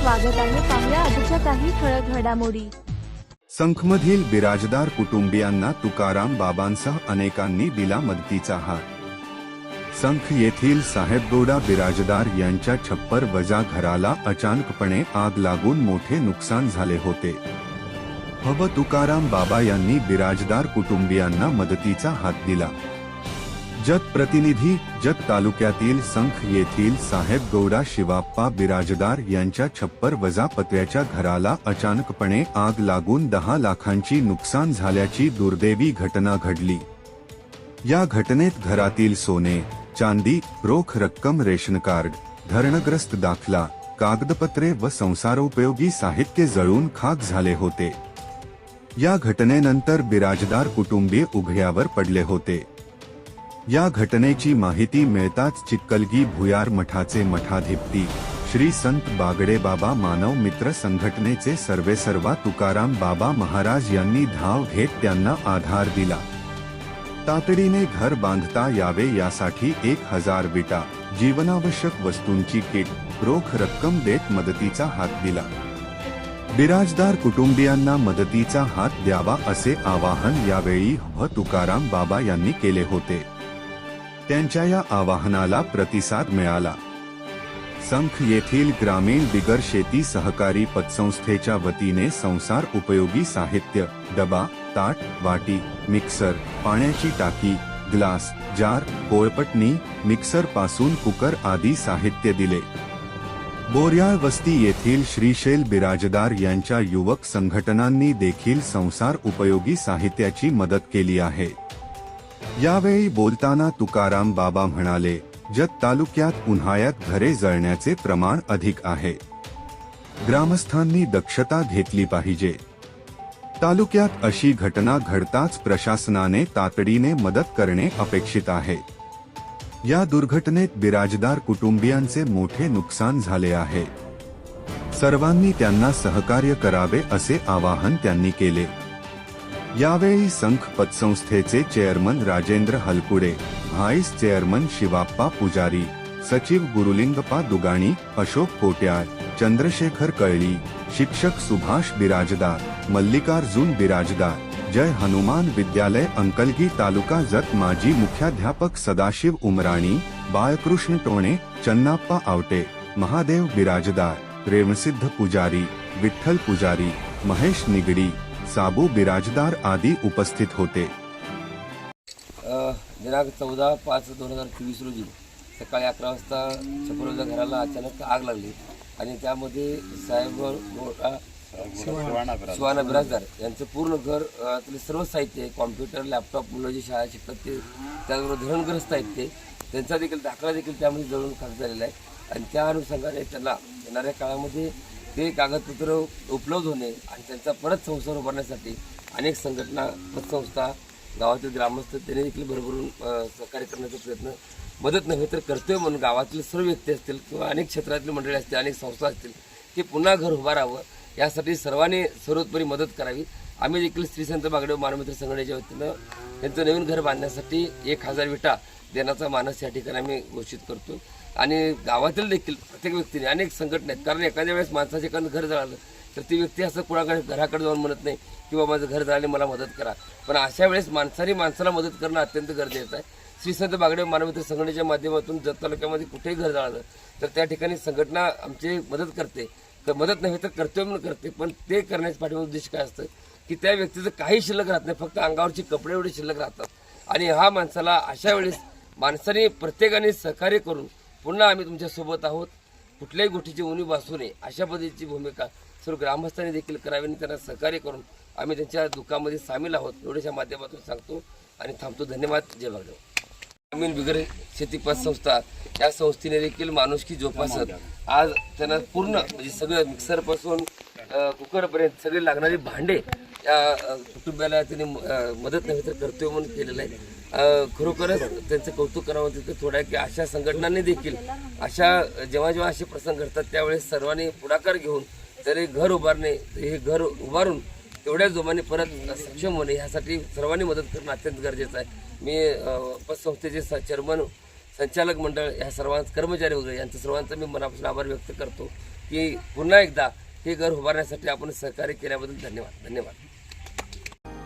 स्वागत आहे पाहुया आजच्या काही ठळक घडामोडी. संखमधील बिराजदार कुटुंबियांना तुकाराम बाबांसह अनेकांनी दिला मदतीचा हात. संख येथील साहेबगोडा बिराजदार यांच्या छप्पर वजा घराला अचानकपणे आग लागून मोठे नुकसान झाले होते. हब तुकाराम बाबा यांनी बिराजदार कुटुंबियांना मदतीचा हात दिला. जत प्रतिनिधी जत तालुक्यातील संख येथील साहेब गौडा शिवाप्पा बिराजदार यांच्या छप्पर वजा पत्र्याच्या घराला अचानकपणे आग लागून दहा लाखांची नुकसान झाल्याची दुर्दैवी घटना घडली. या घटनेत घरातील सोने चांदी रोख रक्कम रेशन कार्ड धरणग्रस्त दाखला कागदपत्रे व संसारोपयोगी साहित्य जळून खाक झाले होते. या घटनेनंतर बिराजदार कुटुंबीय उघड्यावर पडले होते. या घटनेची माहिती मिळताच चिक्कलगी भुयार मठाचे मठाधिपती श्री संत बागडे बाबा मानव मित्र संघटनेचे सर्वेसर्वा तुकाराम बाबा महाराज यांनी धाव घेत त्यांना आधार दिला. तातडीने घर बांधता यावे यासाठी एक हजार विटा जीवनावश्यक वस्तूंची किट रोख रक्कम देत मदतीचा हात दिला. बिराजदार कुटुंबियांना मदतीचा हात द्यावा असे आवाहन यावेळी व तुकाराम बाबा यांनी केले होते. त्यांच्या या आवाहनाला प्रतिसाद मिळाला. संख येथील ग्रामीण बिगर शेती सहकारी पतसंस्थेच्या वतीने संसार उपयोगी साहित्य डबा ताट वाटी मिक्सर पाण्याची टाकी ग्लास जार कोळपटणी मिक्सरपासून कुकर आदी साहित्य दिले. बोर्याळ वस्ती येथील श्रीशैल बिराजदार यांच्या युवक संघटनांनी देखील संसार उपयोगी साहित्याची मदत केली आहे. यावेळी बोलताना तुकाराम बाबा म्हणाले जत तालुक्यात उन्हाळ्यात घरे जळण्याचे प्रमाण अधिक आहे. ग्रामस्थांनी दक्षता घेतली पाहिजे. तालुक्यात अशी घटना घडताच प्रशासनाने तातडीने मदत करणे अपेक्षित आहे. या दुर्घटनेत बिराजदार कुटुंबियांचे मोठे नुकसान झाले आहे. सर्वांनी त्यांना सहकार्य करावे असे आवाहन त्यांनी केले. यावेळी संख पतसंस्थेचे chairman Rajendra Halkude vice chairman Shivappa Pujari सचिव गुरुलिंगप्पा दुगाणी अशोक कोट्याळ चंद्रशेखर कळली शिक्षक सुभाष बिराजदार मल्लिकार्जुन बिराजदार जय हनुमान विद्यालय अंकलगी तालुका जत माजी मुख्याध्यापक सदाशिव उमराणी बाळकृष्ण टोणे चन्नाप्पा आवटे महादेव बिराजदार प्रेमसिद्ध पुजारी विठ्ठल पुजारी महेश निगडी साबू बिराजदार आदी उपस्थित होते. दिनांक चौदा पाच दोन हजार चोवीस रोजी सकाळी अकरा वाजता छपरोजा घराला अचानक आग लागली आणि त्यामध्ये साहेब सुहाना बिराजदार यांचं पूर्ण घर त्यातले सर्व साहित्य कॉम्प्युटर लॅपटॉप मुलं जी शाळा शिकतात ते त्याचबरोबर धरणग्रस्त आहेत ते त्यांचा देखील दाखला देखील त्यामध्ये जळून खाक झालेला आहे. आणि त्या अनुषंगाने त्यांना येणाऱ्या काळामध्ये ते कागदपत्र उपलब्ध होणे आणि त्यांचा परत संसार उभारण्यासाठी अनेक संघटना पतसंस्था गावातील ग्रामस्थ त्यांनी देखील भरभरून सहकार्य करण्याचा प्रयत्न मदत नव्हे तर कर्तव्य म्हणून गावातील सर्व व्यक्ती असतील किंवा अनेक क्षेत्रातील मंडळी असतील अनेक संस्था असतील की पुन्हा घर उभारावं यासाठी सर्वांनी सर्वोत्परी मदत करावी. आम्ही देखील श्री संत बागडे मानमित्र संघटनेच्या वतीनं त्यांचं नवीन घर बांधण्यासाठी एक हजार विटा देण्याचा मानस या ठिकाणी आम्ही घोषित करतो आणि गावातील देखील प्रत्येक व्यक्तीने अनेक संघटना आहेत. कारण एखाद्या वेळेस माणसाचे कारण घर जळालं तर ती व्यक्ती असं कुणाकडे घराकडे जाऊन म्हणत नाही किंवा माझं घर जळाले मला मदत करा. पण अशा वेळेस माणसाने माणसाला मदत करणं अत्यंत गरजेचं आहे. श्री संत बागडे मानवमित्र संघटनेच्या माध्यमातून जत तालुक्यामध्ये कुठेही घर जळालं तर त्या ठिकाणी संघटना आमची मदत करते. तर मदत नव्हे तर कर्तव्य म्हणून करते पण ते करण्याच्या पाठीमागे उद्देश काय असतं? की त्या व्यक्तीचं काही शिल्लक राहत नाही फक्त अंगावरचे कपडे एवढे शिल्लक राहतात. आणि हा माणसाला अशा वेळेस माणसाने प्रत्येकाने सहकार्य करून पुन्हा आम्ही तुमच्यासोबत आहोत. कुठल्याही गोष्टीची उणीव भासू नये. अशा पद्धतीची भूमिका सर्व ग्रामस्थांनी देखील करावी आणि त्यांना सहकार्य करून आम्ही त्यांच्या दुःखामध्ये सामील आहोत एवढ्याच्या माध्यमातून सांगतो आणि थांबतो. धन्यवाद. जय भागदेव. ग्रामीण बिगर शेती पतसंस्था या संस्थेने देखील माणुसकी जोपासत आज त्यांना पूर्ण म्हणजे सगळं मिक्सरपासून कुकरपर्यंत सगळे लागणारी भांडे या कुटुंबाला त्यांनी मदत नव्हे तर कर्तव्य म्हणून केलेलं आहे. खरोखरच त्यांचं कौतुक करावं तिथं थोडं की अशा संघटनांनी देखील अशा जेव्हा जेव्हा असे प्रसंग घडतात त्यावेळेस सर्वांनी पुढाकार घेऊन तरी घर उभारणे हे घर उभारून तेवढ्या जोमाने परत सक्षम होणे ह्यासाठी सर्वांनी मदत करणं अत्यंत गरजेचं आहे. मी पतसंस्थेचे स- चेअरमन संचालक मंडळ ह्या सर्वांच कर्मचारी वगैरे यांचं सर्वांचा मी मनापासून आभार व्यक्त करतो की पुन्हा एकदा हे घर उभारण्यासाठी आपण सहकार्य केल्याबद्दल धन्यवाद धन्यवाद.